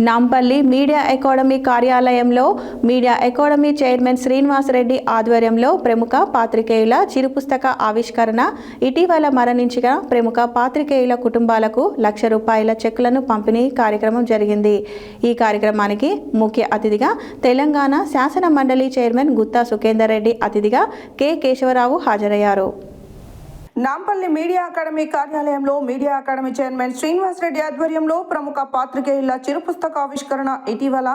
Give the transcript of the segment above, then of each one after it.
Nampally media academy కార్యాలయంలో media academy chairman Srinivasa Reddy ఆధ్వర్యంలో ప్రముఖ పాత్రికేయుల చిరుపుస్తక ఆవిష్కరణ ఇటీవల మరణించిన ప్రముఖ పాత్రికేయుల కుటుంబాలకు లక్ష రూపాయల చెక్కులను పంపిణీ కార్యక్రమం జరిగింది. ఈ కార్యక్రమానికి ముఖ్య అతిథిగా తెలంగాణ శాసన మండలి చైర్మన్ గుత్తా సుఖేందర్ రెడ్డి అతిథిగా కె. కేశవరావు హాజరయ్యారు. నాంపల్లి మీడియా అకాడమీ కార్యాలయంలో media academy chairman Srinivas Reddy ఆధ్వర్యంలో ప్రముఖ పాత్రికేయుల చిరు పుస్తక ఆవిష్కరణ ఇటీవల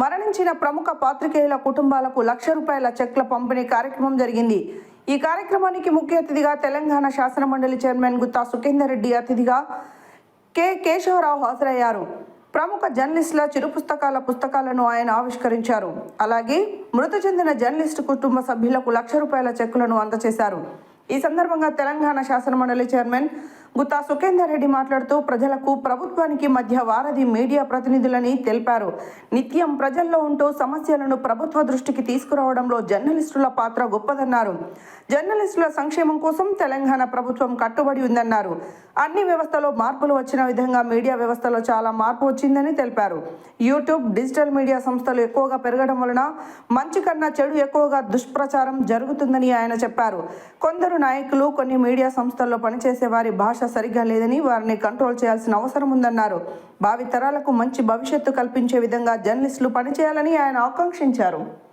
మరణించిన ప్రముఖ పాత్రికేయుల కుటుంబాలకు లక్ష రూపాయల చెక్ల పంపిణీ కార్యక్రమం జరిగింది. ఈ కార్యక్రమానికి ముఖ్య అతిథిగా తెలంగాణ శాసన మండలి చైర్మన్ గుత్తా సుఖేందర్ రెడ్డి అతిథిగా కె కేశవరావు హాజరయ్యారు. ప్రముఖ జర్నలిస్టుల చిరు పుస్తకాల పుస్తకాలను ఆయన ఆవిష్కరించారు. అలాగే మృతి చెందిన జర్నలిస్టు కుటుంబ సభ్యులకు లక్ష రూపాయల చెక్కులను అందజేశారు. ఈ సందర్భంగా తెలంగాణ శాసనమండలి చైర్మన్ గుత్తా సుఖేందర్ రెడ్డి మాట్లాడుతూ ప్రజలకు ప్రభుత్వానికి మధ్య వారధి మీడియా ప్రతినిధులని తెలిపారు. నిత్యం ప్రజల్లో ఉంటూ సమస్యలను ప్రభుత్వ దృష్టికి తీసుకురావడంలో జర్నలిస్టుల పాత్ర గొప్పదన్నారు. జర్నలిస్టుల సంక్షేమం కోసం తెలంగాణ ప్రభుత్వం కట్టుబడి ఉందన్నారు. అన్ని వ్యవస్థలో మార్పులు వచ్చిన విధంగా మీడియా వ్యవస్థలో చాలా మార్పు వచ్చిందని తెలిపారు. యూట్యూబ్ డిజిటల్ మీడియా సంస్థలు ఎక్కువగా పెరగడం వలన మంచి కన్నా చెడు ఎక్కువగా దుష్ప్రచారం జరుగుతుందని ఆయన చెప్పారు. కొందరు నాయకులు కొన్ని మీడియా సంస్థల్లో పనిచేసే వారి భాష సరిగ్గా లేదని వారిని కంట్రోల్ చేయాల్సిన అవసరం ఉందన్నారు. భావి తరాలకు మంచి భవిష్యత్తు కల్పించే విధంగా జర్నలిస్టులు పనిచేయాలని ఆయన ఆకాంక్షించారు.